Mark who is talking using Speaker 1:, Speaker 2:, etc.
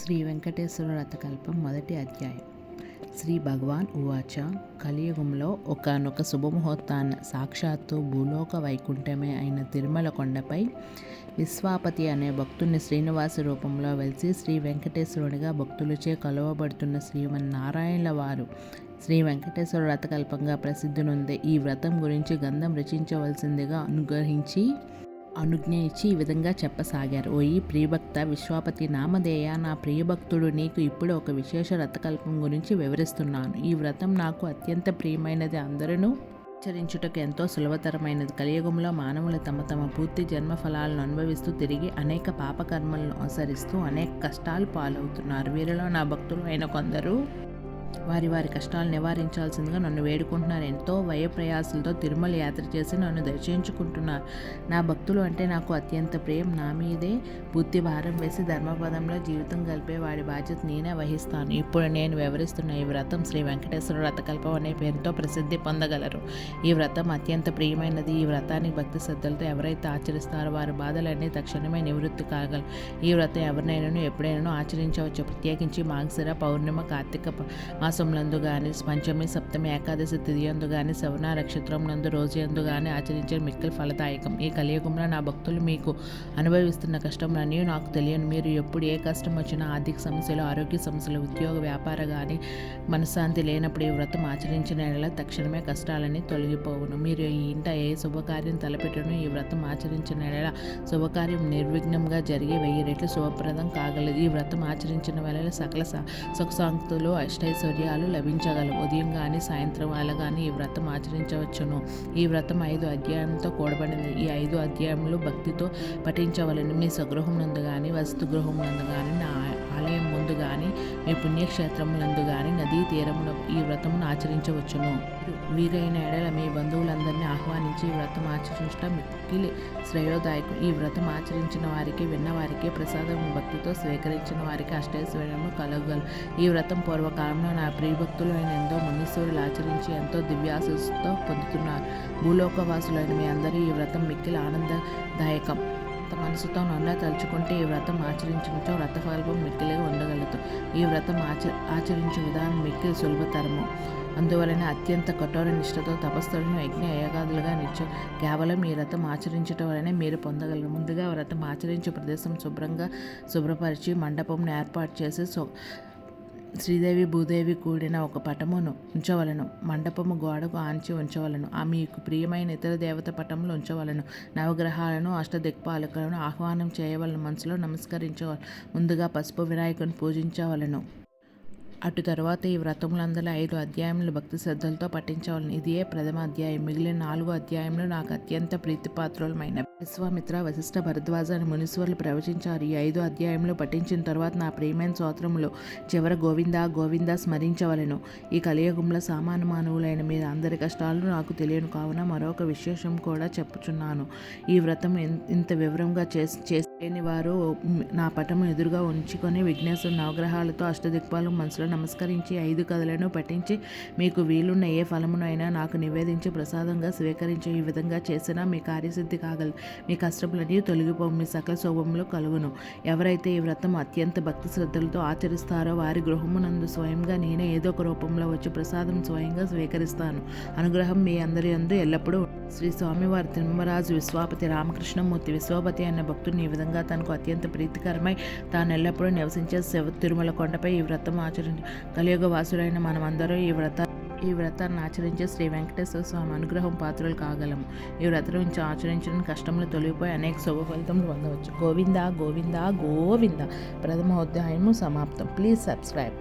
Speaker 1: శ్రీ వెంకటేశ్వర రథకల్పం మొదటి అధ్యాయం. శ్రీ భగవాన్ ఉవాచ కలియుగంలో ఒకనొక శుభముహూర్తాన్న సాక్షాత్తు భూలోక వైకుంఠమే అయిన తిరుమల కొండపై విశ్వాపతి అనే భక్తుని శ్రీనివాస రూపంలో వెలిసి శ్రీ వెంకటేశ్వరునిగా భక్తులచే కలువబడుతున్న శ్రీమన్నారాయణుల వారు శ్రీ వెంకటేశ్వర వ్రతకల్పంగా ప్రసిద్ధి నొందే ఈ వ్రతం గురించి గంధం రచించవలసిందిగా అనుగ్రహించి అనుజ్ఞ ఇచ్చి ఈ విధంగా చెప్పసాగారు. ఓ ఈ ప్రియభక్త విశ్వాపతి నామధేయ నా ప్రియభక్తుడు నీకు ఇప్పుడు ఒక విశేష రథకల్పం గురించి వివరిస్తున్నాను. ఈ వ్రతం నాకు అత్యంత ప్రియమైనది. అందరూ ఆచరించుటకు ఎంతో సులభతరమైనది. కలియుగంలో మానవులు తమ తమ పూర్తి జన్మ ఫలాలను అనుభవిస్తూ తిరిగి అనేక పాపకర్మలను అనుసరిస్తూ అనేక కష్టాలు పాలవుతున్నారు. వీరిలో నా భక్తులు అయిన కొందరు వారి వారి కష్టాలు నివారించాల్సిందిగా నన్ను వేడుకుంటున్నారు. ఎంతో వయప్రయాసులతో తిరుమల యాత్ర చేసి నన్ను దర్శించుకుంటున్నారు. నా భక్తులు అంటే నాకు అత్యంత ప్రేమ. నా మీదే బుద్ధి భారం వేసి ధర్మపదంలో జీవితం గలిపే వాడి బాధ్యత నేనే వహిస్తాను. ఇప్పుడు నేను వివరిస్తున్న ఈ వ్రతం శ్రీ వెంకటేశ్వర వ్రతకల్పం అనే పేరుతో ప్రసిద్ధి పొందగలరు. ఈ వ్రతం అత్యంత ప్రియమైనది. ఈ వ్రతానికి భక్తి శ్రద్ధలతో ఎవరైతే ఆచరిస్తారో వారి బాధలన్నీ తక్షణమే నివృత్తి కాగలరు. ఈ వ్రతం ఎవరినైనా ఎప్పుడైనా ఆచరించవచ్చు ప్రత్యేకించి మాంసిర పౌర్ణిమ కార్తీక మాసములందు కానీ పంచమి సప్తమి ఏకాదశి తిథియందు కానీ శవన నక్షత్రం నందు రోజు కానీ ఆచరించే మిక్కలు ఫలదాయకం. ఈ కలియుగంలో నా భక్తులు మీకు అనుభవిస్తున్న కష్టములన్నీ నాకు తెలియను. మీరు ఎప్పుడు ఏ కష్టం వచ్చినా ఆర్థిక సమస్యలు ఆరోగ్య సమస్యలు ఉద్యోగ వ్యాపార కానీ మనశ్శాంతి లేనప్పుడు ఈ వ్రతం ఆచరించిన నెల తక్షణమే కష్టాలని తొలగిపోవును. మీరు ఈ ఇంట ఏ శుభకార్యం తలపెట్టను ఈ వ్రతం ఆచరించిన నెల శుభకార్యం నిర్విఘ్నంగా జరిగే వెయ్యి రెట్లు శుభప్రదం కాగలదు. ఈ వ్రతం ఆచరించిన వేళ సకల సుఖ సుఖసాంక్తులు అష్టైశ్వర్యం ఐశ్వర్యాలు లభించగలవు ఉదయం కానీ సాయంత్రం వేళ కానీ ఈ వ్రతం ఆచరించవచ్చును. ఈ వ్రతం ఐదు అధ్యాయంతో కూడబడింది ఈ ఐదు అధ్యాయంలో భక్తితో పఠించవలను. మీ స్వగృహం నందు కానీ వస్తు గృహం నందు కానీ నా కానీ మీ పుణ్యక్షేత్రములందు కానీ నదీ తీరమున ఈ వ్రతమును ఆచరించవచ్చును. వీరైన ఎడల మీ బంధువులందరినీ ఆహ్వానించి ఈ వ్రతం ఆచరించడం మిక్కిలి శ్రేయోదాయకం. ఈ వ్రతం ఆచరించిన వారికి విన్నవారికి ప్రసాదం భక్తితో స్వీకరించిన వారికి అష్టైశ్వర్యము కలగలు. ఈ వ్రతం పూర్వకాలంలో నా ప్రియభక్తులు అయిన ఎంతో మునీశ్వరులు ఆచరించి ఎంతో దివ్యాసుతో పొందుతున్నారు. భూలోకవాసులైన మీ అందరూ ఈ వ్రతం మిక్కిలి ఆనందదాయకం. మనసుతో నన్న తలుచుకుంటే ఈ వ్రతం ఆచరించడంతో వ్రతఫలం మిక్కిలే ఉండగలదు. ఈ వ్రతం ఆచ ఆచరించే విధానం మిక్కిలి సులభతరము. అందువలన అత్యంత కఠోర నిష్ఠతో తపస్సులను యజ్ఞ యగాదులుగా నిచ్చు కేవలం ఈ వ్రతం ఆచరించడం వలనే మీరు పొందగలరు. ముందుగా వ్రతం ఆచరించే ప్రదేశం శుభ్రంగా శుభ్రపరిచి మండపంను ఏర్పాటు చేసి శ్రీదేవి భూదేవి కూడిన ఒక పటమును ఉంచవలను. మండపము గోడకు ఆంచి ఉంచవలను. ఆ మీకు ప్రియమైన ఇతర దేవత పటములు ఉంచవలను. నవగ్రహాలను అష్టదిక్పాలకులను ఆహ్వానం చేయవలను. మనసులో నమస్కరించవలను ముందుగా పసుపు వినాయకుని పూజించవలను. అటు తర్వాత ఈ వ్రతములందరూ ఐదు అధ్యాయములు భక్తి శ్రద్ధలతో పఠించవలను. ఇదే ప్రథమ అధ్యాయం. మిగిలిన నాలుగు అధ్యాయములు నాకు అత్యంత ప్రీతిపాత్రులమైన విశ్వామిత్ర వశిష్ఠ భరద్వాజ అని మునీశ్వరులు ప్రవచించారు. ఈ ఐదు అధ్యాయంలో పఠించిన తర్వాత నా ప్రియమైన స్తోత్రములో చివర గోవింద గోవింద స్మరించవలను. ఈ కలియుగంలో సామాన్య మానవులైన మీద అందరి కష్టాలు నాకు తెలియను. కావున మరొక విశేషం కూడా చెప్పుచున్నాను. ఈ వ్రతం ఇంత వివరంగా చేసి లేని వారు నా పటము ఎదురుగా ఉంచుకొని విఘ్నేశ్వర నవగ్రహాలతో అష్టదిక్పాలు మనసులో నమస్కరించి ఐదు కథలను పఠించి మీకు వీలున్న ఏ ఫలమునైనా నాకు నివేదించి ప్రసాదంగా స్వీకరించి ఈ విధంగా చేసినా మీ కార్యసిద్ధి కాగలదు మీ కష్టములన్నీ తొలగిపో మీ సకల శోభములు కలుగును. ఎవరైతే ఈ వ్రతం అత్యంత భక్తి శ్రద్ధలతో ఆచరిస్తారో వారి గృహమునందు స్వయంగా నేనే ఏదో ఒక రూపంలో వచ్చి ప్రసాదం స్వయంగా స్వీకరిస్తాను. అనుగ్రహం మీ అందరి అందు ఎల్లప్పుడూ శ్రీ స్వామివారి తిమ్మరాజు విశ్వాపతి రామకృష్ణమూర్తి విశ్వపతి అనే భక్తుని ఈ విధంగా తనకు అత్యంత ప్రీతికరమై తాను ఎల్లప్పుడూ నివసించే శివ తిరుమల కొండపై ఈ వ్రతం ఆచరించి కలియుగ వాసులైన మనమందరూ ఈ వ్రత ఈ వ్రతాన్ని ఆచరించే శ్రీ వెంకటేశ్వర స్వామి అనుగ్రహం పాత్రలు కాగలము ఈ వ్రతం నుంచి ఆచరించడం కష్టములు తొలగిపోయి అనేక శుభ ఫలితములు పొందవచ్చు. గోవింద గోవింద గోవింద. ప్రథమ అధ్యాయము సమాప్తం. Please subscribe.